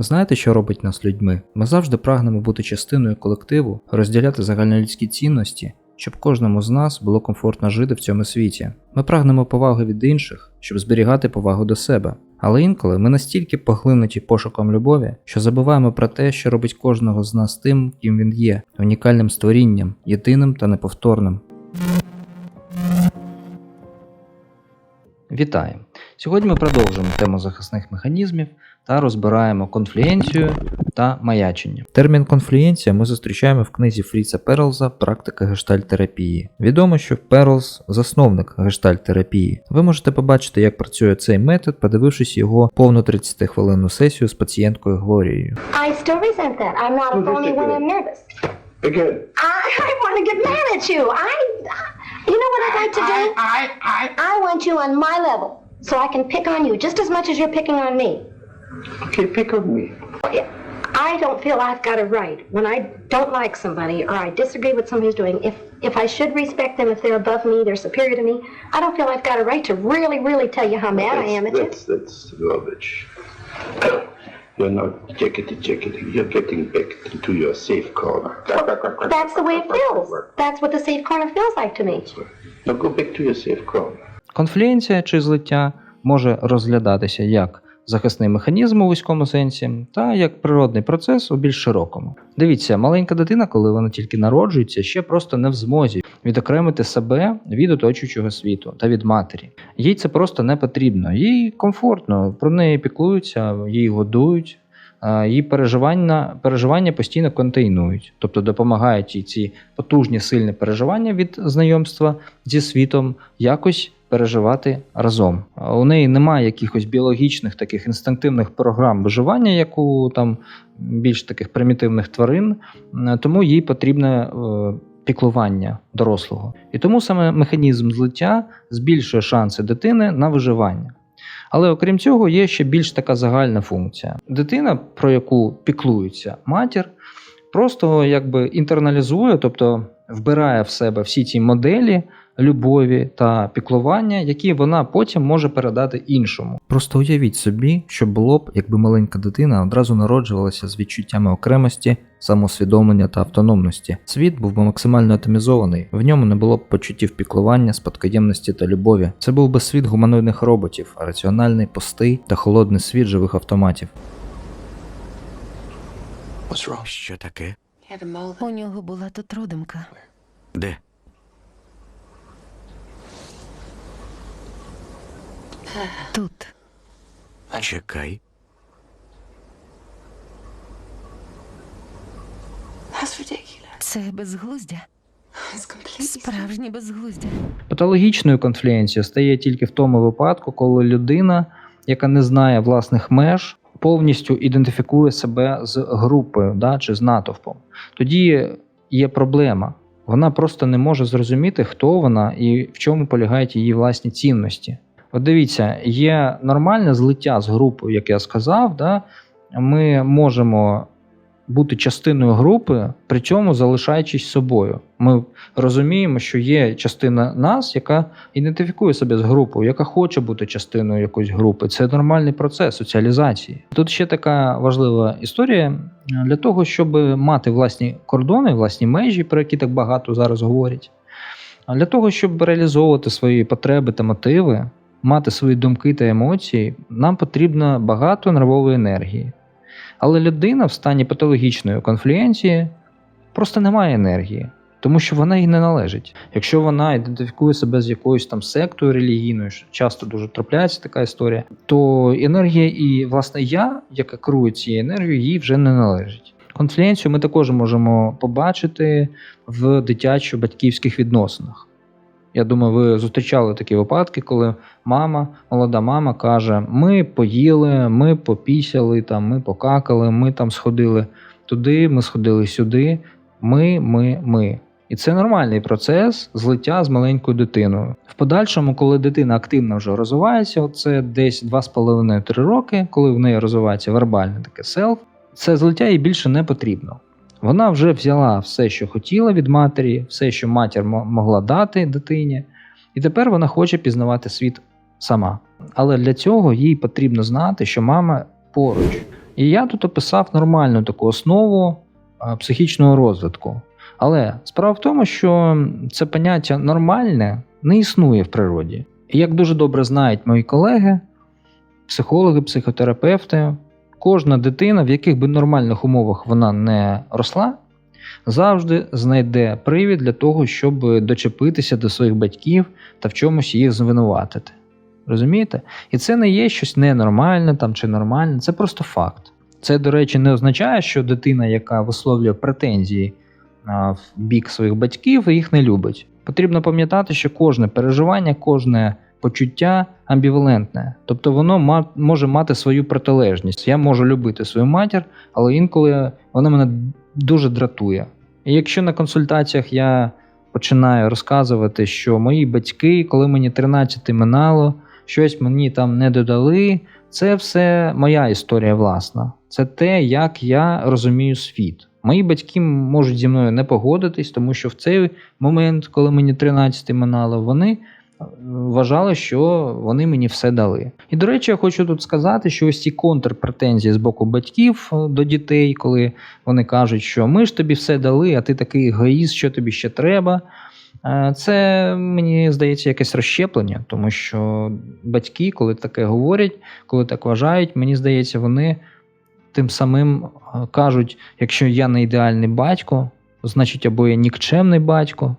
Знаєте, що робить нас людьми? Ми завжди прагнемо бути частиною колективу, розділяти загальнолюдські цінності, щоб кожному з нас було комфортно жити в цьому світі. Ми прагнемо поваги від інших, щоб зберігати повагу до себе. Але інколи ми настільки поглинуті пошуком любові, що забуваємо про те, що робить кожного з нас тим, ким він є, унікальним створінням, єдиним та неповторним. Вітаю! Сьогодні ми продовжуємо тему захисних механізмів та розбираємо конфлюенцію та маячення. Термін конфлюенція ми зустрічаємо в книзі Фріца Перлза Практика гештальтерапії. Відомо, що Перлз засновник гештальтерапії. Ви можете побачити, як працює цей метод, подивившись його повну 30-хвилинну сесію з пацієнткою Глорією. I still resent that. I'm not a Well, phony just when a I'm nervous. Again. I, I want to get mad at you. I, you know what I'd like to do? I, I, I want you on my level so I can pick on you just as much as you're picking on me. okay, pick on me. I don't feel I've got a right when I don't like somebody or I disagree with something who's doing. If if I should respect them, if they're above me, they're superior to me, I don't feel I've got a right to really, really tell you how mad I am at you. that's, that's garbage. You're not jackety jackety. You're getting back into your safe corner. That's the way it feels. That's what the safe corner feels like to me. Now go back to your safe corner. Конфлюенція чи злиття може розглядатися як захисний механізм у вузькому сенсі, та як природний процес у більш широкому. Дивіться, маленька дитина, коли вона тільки народжується, ще просто не в змозі відокремити себе від оточуючого світу та від матері. Їй це просто не потрібно. Їй комфортно, про неї піклуються, її годують. Її переживання, переживання постійно контейнують, тобто допомагають їй ці потужні сильні переживання від знайомства зі світом якось переживати разом. У неї немає якихось біологічних таких інстинктивних програм виживання, як у там більш таких примітивних тварин, тому їй потрібне е, піклування дорослого. І тому саме механізм злиття збільшує шанси дитини на виживання. Але окрім цього, є ще більш така загальна функція. Дитина, про яку піклується матір, просто якби інтерналізує, тобто вбирає в себе всі ці моделі любові та піклування, які вона потім може передати іншому. Просто уявіть собі, що було б, якби маленька дитина одразу народжувалася з відчуттями окремості, самоусвідомлення та автономності. Світ був би максимально атомізований, в ньому не було б почуттів піклування, спадкоємності та любові. Це був би світ гуманоїдних роботів, раціональний, пустий та холодний світ живих автоматів. Що таке? У нього була тут родимка. Де? Тут. Чекай. Це безглуздя. Справжнє безглуздя. Патологічною конфлюенцією стає тільки в тому випадку, коли людина, яка не знає власних меж, повністю ідентифікує себе з групою да, чи з натовпом. Тоді є проблема. Вона просто не може зрозуміти, хто вона і в чому полягають її власні цінності. От дивіться, є нормальне злиття з групою, як я сказав. Да? Ми можемо бути частиною групи, при цьому залишаючись собою. Ми розуміємо, що є частина нас, яка ідентифікує себе з групою, яка хоче бути частиною якоїсь групи. Це нормальний процес соціалізації. Тут ще така важлива історія для того, щоб мати власні кордони, власні межі, про які так багато зараз говорять. А для того, щоб реалізовувати свої потреби та мотиви, мати свої думки та емоції, нам потрібно багато нервової енергії. Але людина в стані патологічної конфлюенції просто не має енергії, тому що вона їй не належить. Якщо вона ідентифікує себе з якоюсь там сектою релігійною, що часто дуже трапляється така історія, то енергія і власне я, яка керує цією енергією, їй вже не належить. Конфлюенцію ми також можемо побачити в дитячо-батьківських відносинах. Я думаю, ви зустрічали такі випадки, коли мама, молода мама каже: Ми поїли, ми попісяли, там, ми покакали, ми там сходили туди, ми сходили сюди. Ми, ми, ми. І це нормальний процес злиття з маленькою дитиною. В подальшому, коли дитина активно вже розвивається, це десь 2,5-3 роки, коли в неї розвивається вербальне таке селф, це злиття їй більше не потрібно. Вона вже взяла все, що хотіла від матері, все, що матір могла дати дитині, і тепер вона хоче пізнавати світ сама. Але для цього їй потрібно знати, що мама поруч. І я тут описав нормальну таку основу психічного розвитку. Але справа в тому, що це поняття нормальне не існує в природі. І як дуже добре знають мої колеги, психологи, психотерапевти, кожна дитина, в яких би нормальних умовах вона не росла, завжди знайде привід для того, щоб дочепитися до своїх батьків та в чомусь їх звинуватити. Розумієте? І це не є щось ненормальне там чи нормальне, це просто факт. Це, до речі, не означає, що дитина, яка висловлює претензії в бік своїх батьків, їх не любить. Потрібно пам'ятати, що кожне переживання, кожне почуття амбівалентне. Тобто воно може мати свою протилежність. Я можу любити свою матір, але інколи вона мене дуже дратує. І якщо на консультаціях я починаю розказувати, що мої батьки, коли мені 13 минало, щось мені там не додали, це все моя історія власна. Це те, як я розумію світ. Мої батьки можуть зі мною не погодитись, тому що в цей момент, коли мені 13 минало, вони вважали, що вони мені все дали. І до речі, я хочу тут сказати, що ось ці контрпретензії з боку батьків е, до дітей, коли вони кажуть, що ми ж тобі все дали, а ти такий егоїст, що тобі ще треба. Е, Це мені здається якесь розщеплення, тому що батьки, коли таке говорять, коли так вважають, мені здається, вони тим самим е, кажуть, якщо я не ідеальний батько, значить або я нікчемний батько,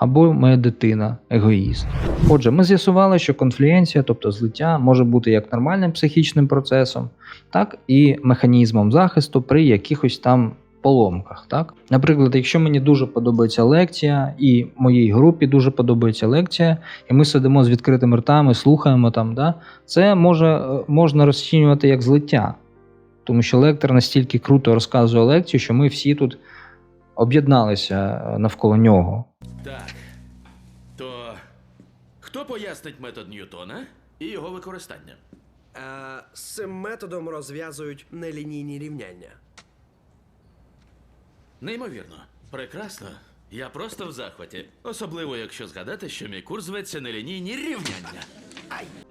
або моя дитина егоїст. Отже, ми з'ясували, що конфлюенція, тобто злиття, може бути як нормальним психічним процесом, так і механізмом захисту при якихось там поломках. Так? Наприклад, якщо мені дуже подобається лекція, і моїй групі дуже подобається лекція, і ми сидимо з відкритими ртами, слухаємо там, да? це може, е, можна розцінювати як злиття. Тому що лектор настільки круто розказує лекцію, що ми всі тут об'єдналися е, навколо нього. Так. То хто пояснить метод Ньютона і його використання? Е, з цим методом розв'язують нелінійні рівняння. Неймовірно. Прекрасно. Я просто в захваті. Особливо, якщо згадати, що мій курс зветься нелінійні рівняння.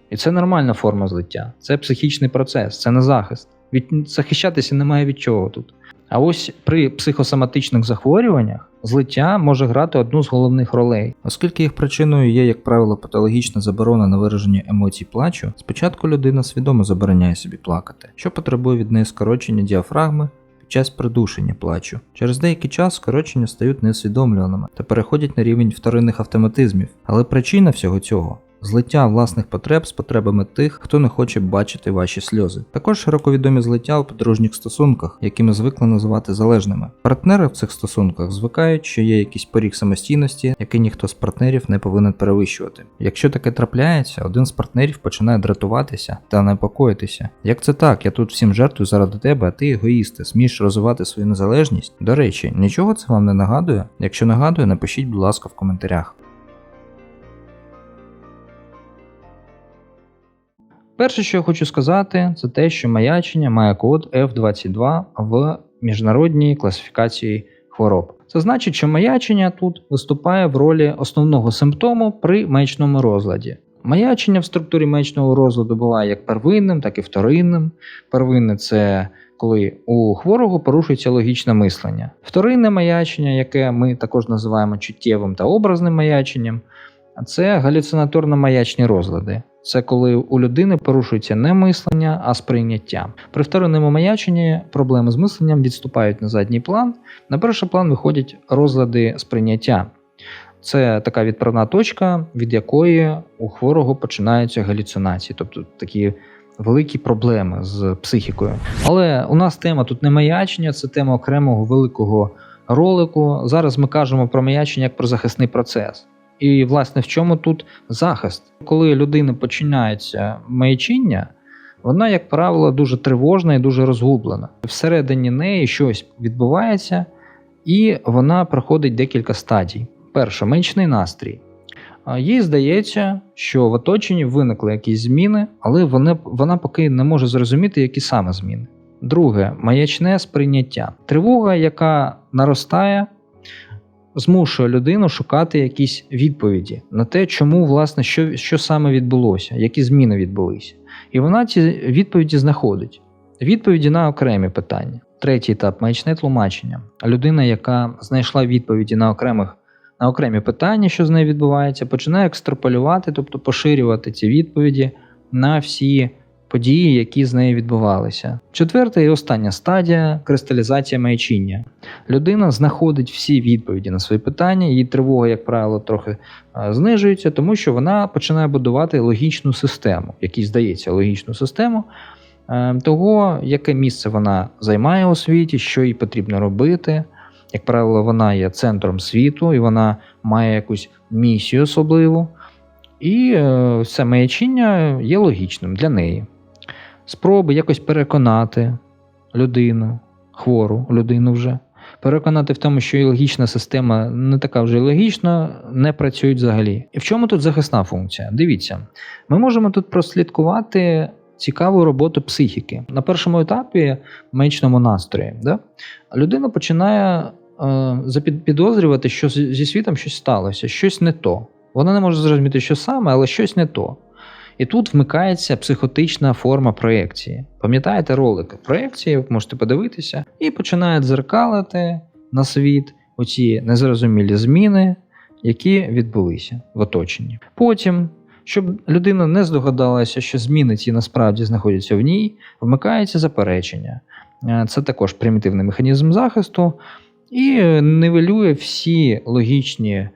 І це нормальна форма злиття. Це психічний процес, це не захист. Від захищатися немає від чого тут. А ось при психосоматичних захворюваннях злиття може грати одну з головних ролей. Оскільки їх причиною є, як правило, патологічна заборона на вираження емоцій плачу, спочатку людина свідомо забороняє собі плакати, що потребує від неї скорочення діафрагми час придушення плачу. Через деякий час скорочення стають неусвідомлюваними та переходять на рівень вторинних автоматизмів. Але причина всього цього злиття власних потреб з потребами тих, хто не хоче бачити ваші сльози. Також широко відомі злиття у подружніх стосунках, які ми звикли називати залежними. Партнери в цих стосунках звикають, що є якийсь поріг самостійності, який ніхто з партнерів не повинен перевищувати. Якщо таке трапляється, один з партнерів починає дратуватися та непокоїтися. Як це так? Я тут всім жертвую заради тебе, а ти егоїст, ти смієш розвивати свою незалежність? До речі, нічого це вам не нагадує? Якщо нагадує, напишіть, будь ласка, в коментарях. Перше, що я хочу сказати, це те, що маячення має код F22 в міжнародній класифікації хвороб. Це значить, що маячення тут виступає в ролі основного симптому при маячному розладі. Маячення в структурі маячного розладу буває як первинним, так і вторинним. Первинне це коли у хворого порушується логічне мислення. Вторинне маячення, яке ми також називаємо чуттєвим та образним маяченням, це галюцинаторно-маячні розлади. Це коли у людини порушується не мислення, а сприйняття. При вторинному маяченні проблеми з мисленням відступають на задній план. На перший план виходять розлади сприйняття. Це така відправна точка, від якої у хворого починаються галюцинації, тобто такі великі проблеми з психікою. Але у нас тема тут не маячення, це тема окремого великого ролику. Зараз ми кажемо про маячення як про захисний процес. І, власне, в чому тут захист? Коли людина починається маячіння, вона, як правило, дуже тривожна і дуже розгублена. Всередині неї щось відбувається, і вона проходить декілька стадій. Перше, маячний настрій. Їй здається, що в оточенні виникли якісь зміни, але вона, вона поки не може зрозуміти, які саме зміни. Друге маячне сприйняття. Тривога, яка наростає, змушує людину шукати якісь відповіді на те, чому, власне, що, що саме відбулося, які зміни відбулися. І вона ці відповіді знаходить. Відповіді на окремі питання. Третій етап маячне тлумачення. Людина, яка знайшла відповіді на окремих на окремі питання, що з нею відбувається, починає екстраполювати, тобто поширювати ці відповіді на всі події, які з нею відбувалися. Четверта і остання стадія кристалізація маячіння. Людина знаходить всі відповіді на свої питання, її тривога, як правило, трохи е, знижується, тому що вона починає будувати логічну систему, якій здається логічну систему е, того, яке місце вона займає у світі, що їй потрібно робити. Як правило, вона є центром світу і вона має якусь місію особливу. І е, це маячіння є логічним для неї. Спроби якось переконати людину, хвору людину вже, переконати в тому, що і логічна система не така вже логічна, не працюють взагалі. І в чому тут захисна функція? Дивіться, ми можемо тут прослідкувати цікаву роботу психіки. На першому етапі в настрої, да? людина починає е, підозрювати, що зі світом щось сталося, щось не то. Вона не може зрозуміти, що саме, але щось не то. І тут вмикається психотична форма проєкції. Пам'ятаєте ролики проєкції, ви можете подивитися, і починає дзеркалити на світ оці незрозумілі зміни, які відбулися в оточенні. Потім, щоб людина не здогадалася, що зміни ці насправді знаходяться в ній, вмикається заперечення. Е, Це також примітивний механізм захисту і нивелює всі логічні е,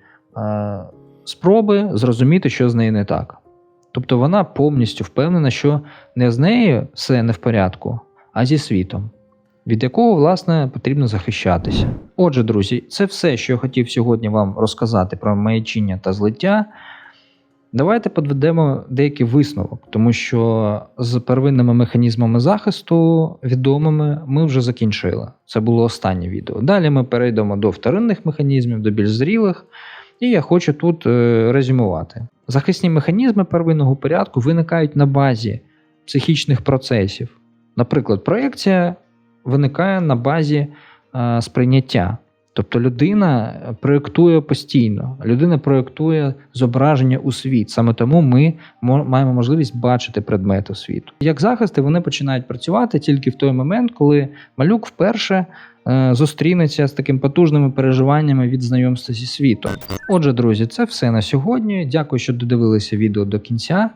спроби зрозуміти, що з нею не так. Тобто вона повністю впевнена, що не з нею все не в порядку, а зі світом, від якого, власне, потрібно захищатися. Отже, друзі, це все, що я хотів сьогодні вам розказати про маячіння та злиття. Давайте підведемо деякий висновок, тому що з первинними механізмами захисту відомими ми вже закінчили. Це було останнє відео. Далі ми перейдемо до вторинних механізмів, до більш зрілих, і я хочу тут е, резюмувати. Захисні механізми первинного порядку виникають на базі психічних процесів. Наприклад, проекція виникає на базі е, сприйняття. Тобто людина проєктує постійно, людина проєктує зображення у світ. Саме тому ми маємо можливість бачити предмети світу. Як захисти вони починають працювати тільки в той момент, коли малюк вперше е, зустрінеться з таким потужними переживаннями від знайомства зі світом. Отже, друзі, це все на сьогодні. Дякую, що додивилися відео до кінця.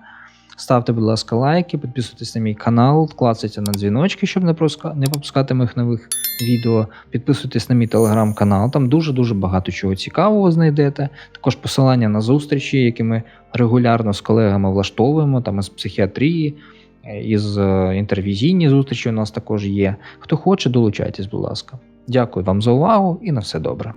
Ставте, будь ласка, лайки, підписуйтесь на мій канал, клацайте на дзвіночки, щоб не пропускати моїх нових відео. Підписуйтесь на мій телеграм-канал, там дуже-дуже багато чого цікавого знайдете. Також посилання на зустрічі, які ми регулярно з колегами влаштовуємо, там із психіатрії, е, із е, інтервізійні зустрічі у нас також є. Хто хоче, долучайтесь, будь ласка. Дякую вам за увагу і на все добре.